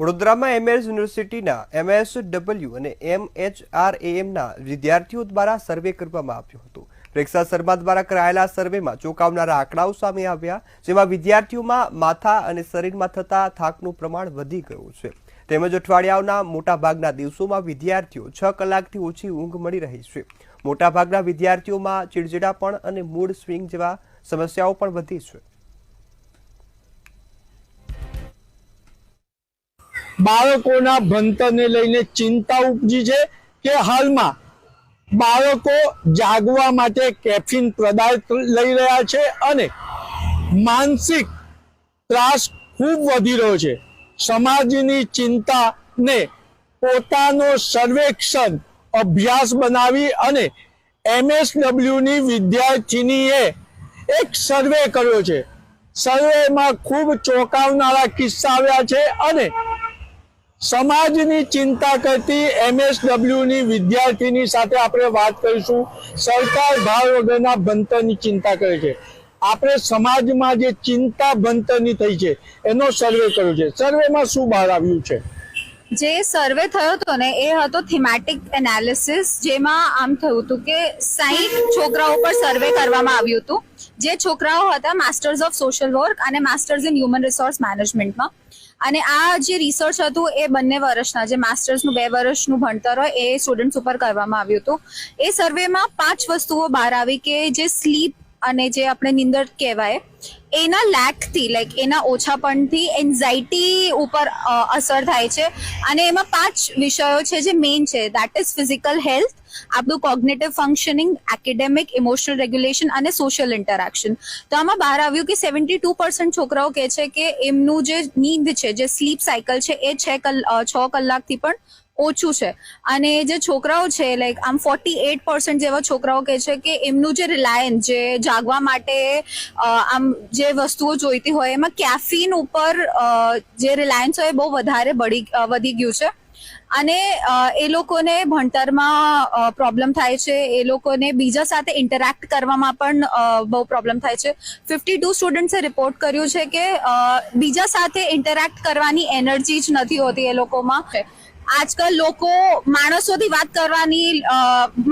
વડોદરામાં એમએસ યુનિવર્સિટીના MS W અને એમએચઆરએએમના વિદ્યાર્થીઓ દ્વારા સર્વે કરવામાં આવ્યો હતો. રેક્ષા શર્મા દ્વારા કરાયેલા સર્વેમાં ચોંકાવનારા આંકડાઓ સામે આવ્યા, જેમાં વિદ્યાર્થીઓમાં માથા અને શરીરમાં થતા થાકનું પ્રમાણ વધી ગયું છે. તેમજ અઠવાડિયાઓના મોટાભાગના દિવસોમાં વિદ્યાર્થીઓ છ કલાકથી ઓછી ઊંઘ મળી રહી છે. મોટાભાગના વિદ્યાર્થીઓમાં ચીડચીડાપણ અને મૂડ સ્વિંગ જેવા સમસ્યાઓ પણ વધી છે. બાળકોના ભણતરને લઈને ચિંતા ઉપજી છે કે હાલમાં બાળકો જાગવા માટે કેફીન પદાર્થ લઈ રહ્યા છે અને માનસિક ત્રાસ ખૂબ વધી રહ્યો છે. સમાજની ચિંતાને પોતાનો સર્વેક્ષણ, અભ્યાસ બનાવી અને એમએસડબલ્યુની વિદ્યાર્થીનીએ એક સર્વે કર્યો છે. સર્વેમાં ખૂબ ચોંકાવનારા કિસ્સા આવ્યા છે અને સમાજની ચિંતા કરતી એમએસડબલ્યુની વિદ્યાર્થીની સાથે આપણે વાત કરીશું. સરકાર ભાવ વગરના બનતરની ચિંતા કરે છે. આપણે સમાજમાં જે ચિંતા બનતરની થઈ છે, એનો સર્વે કર્યો છે. સર્વેમાં શું બહાર આવ્યું છે? જે સર્વે થયો હતો ને, એ હતો થીમેટિક એનાલિસિસ જેમાં આમ થયું હતું કે સાઈઠ છોકરાઓ પર સર્વે કરવામાં આવ્યું હતું. જે છોકરાઓ હતા માસ્ટર્સ ઓફ સોશિયલ વર્ક અને માસ્ટર્સ ઇન હ્યુમન રિસોર્સ મેનેજમેન્ટમાં અને આ જે રિસર્ચ હતું એ બંને વર્ષના, જે માસ્ટર્સનું બે વર્ષનું ભણતર હોય, એ સ્ટુડન્ટ્સ ઉપર કરવામાં આવ્યું હતું. એ સર્વેમાં પાંચ વસ્તુઓ બહાર આવી કે જે સ્લીપ અને જે આપણે નિંદર કહેવાય, એના લેકથી લાઈક એના ઓછાપણથી એન્ઝાઇટી ઉપર અસર થાય છે. અને એમાં પાંચ વિષયો છે જે મેઇન છે. દેટ ઇઝ ફિઝિકલ હેલ્થ આપણું cognitive functioning academic emotional regulation અને સોશિયલ ઇન્ટરેક્શન તો આમાં બહાર આવ્યું કે સેવન્ટી ટુ પર્સન્ટ છોકરાઓ કહે છે કે એમનું જે નીંદ છે, જે સ્લીપ સાયકલ છે, એ છ છ કલાકથી પણ ઓછું છે. અને જે છોકરાઓ છે લાઈક આમ ફોર્ટી એટ પર્સન્ટ જેવા છોકરાઓ કહે છે કે એમનું જે રિલાયન્સ જે જાગવા માટે આમ જે વસ્તુઓ જોઈતી હોય, એમાં કેફીન ઉપર જે રિલાયન્સ હોય બહુ વધારે બળી વધી ગયું છે. અને એ લોકોને ભણતરમાં પ્રોબ્લેમ થાય છે. એ લોકોને બીજા સાથે ઇન્ટરેક્ટ કરવામાં પણ બહુ પ્રોબ્લેમ થાય છે. ફિફ્ટી ટુ સ્ટુડન્ટ્સે રિપોર્ટ કર્યું છે કે બીજા સાથે ઇન્ટરેક્ટ કરવાની એનર્જી જ નથી હોતી એ લોકોમાં. આજકાલ લોકો માણસોથી વાત કરવાની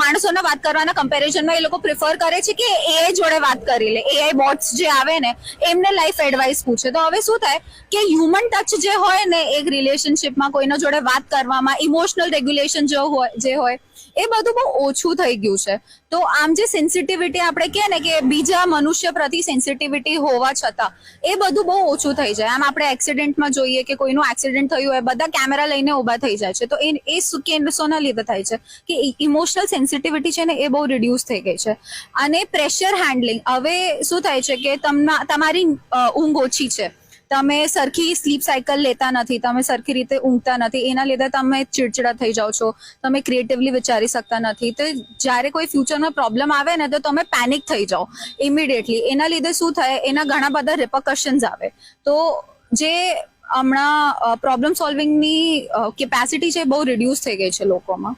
માણસોના વાત કરવાના કમ્પેરિઝનમાં એ લોકો પ્રિફર કરે છે કે એઆઈ જોડે વાત કરી લે. એઆઈ બોટ્સ જે આવે ને, એમને લાઈફ એડવાઇસ પૂછે. તો હવે શું થાય કે હ્યુમન ટચ જે હોય ને, એક રિલેશનશિપમાં કોઈના જોડે વાત કરવામાં ઇમોશનલ રેગ્યુલેશન જો હોય, જે હોય, એ બધું બહુ ઓછું થઈ ગયું છે. તો આમ જે સેન્સિટિવિટી આપણે કહે ને કે બીજા મનુષ્ય પ્રતિ સેન્સિટિવિટી હોવા છતાં, એ બધું બહુ ઓછું થઈ જાય. આમ આપણે એક્સિડન્ટમાં જોઈએ કે કોઈનું એક્સિડન્ટ થયું હોય, બધા કેમેરા લઈને ઊભા થઈ જાય છે. તો એ એ કેન્દ્ર લીધે થાય છે કે ઇમોશનલ સેન્સિટિવિટી છે ને એ બહુ રિડ્યુસ થઈ ગઈ છે. અને પ્રેશર હેન્ડલિંગ હવે શું થાય છે કે તમને, તમારી ઊંઘ ઓછી છે. તમે સરખી સ્લીપ સાયકલ લેતા નથી, તમે સરખી રીતે ઊંઘતા નથી, એના લીધે તમે ચીડચીડા થઈ જાઓ છો, તમે ક્રિએટિવલી વિચારી શકતા નથી. તો જ્યારે કોઈ ફ્યુચરમાં પ્રોબ્લેમ આવે ને તો તમે પેનિક થઈ જાઓ ઇમિડિયેટલી એના લીધે શું થાય, એના ઘણા બધા રિપકશન્સ આવે. તો જે હમણાં પ્રોબ્લેમ સોલ્વિંગની કેપેસિટી છે બહુ રિડ્યુસ થઈ ગઈ છે લોકોમાં.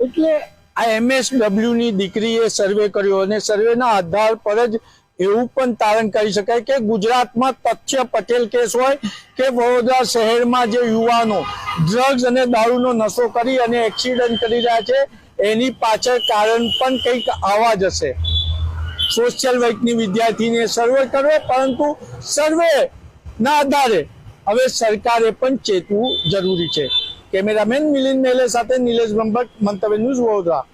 એટલે આ એમએસડબલ્યુ ની દીકરીએ સર્વે કર્યો અને સર્વેના આધાર પર જ એવું પણ તારણ કરી શકાય કે ગુજરાતમાં તથ્ય પટેલ કેસ હોય કે વડોદરા શહેરમાં જે યુવાનો ડ્રગ્સ અને દારૂનો નશો કરી અને એક્સિડન્ટ કરી રહ્યા છે, એની પાછળ કારણ પણ કંઈક આવા જ હશે. સોશિયલ વર્કની વિદ્યાર્થીને સર્વે કરવો પરંતુ સર્વે ના આધારે હવે સરકારે પણ ચેતવું જરૂરી છે. કેમેરામેન મિલિંદ મેલે સાથે નિલેશ બ્રહ્મભટ્ટ, મંતવ્ય ન્યૂઝ વડોદરા.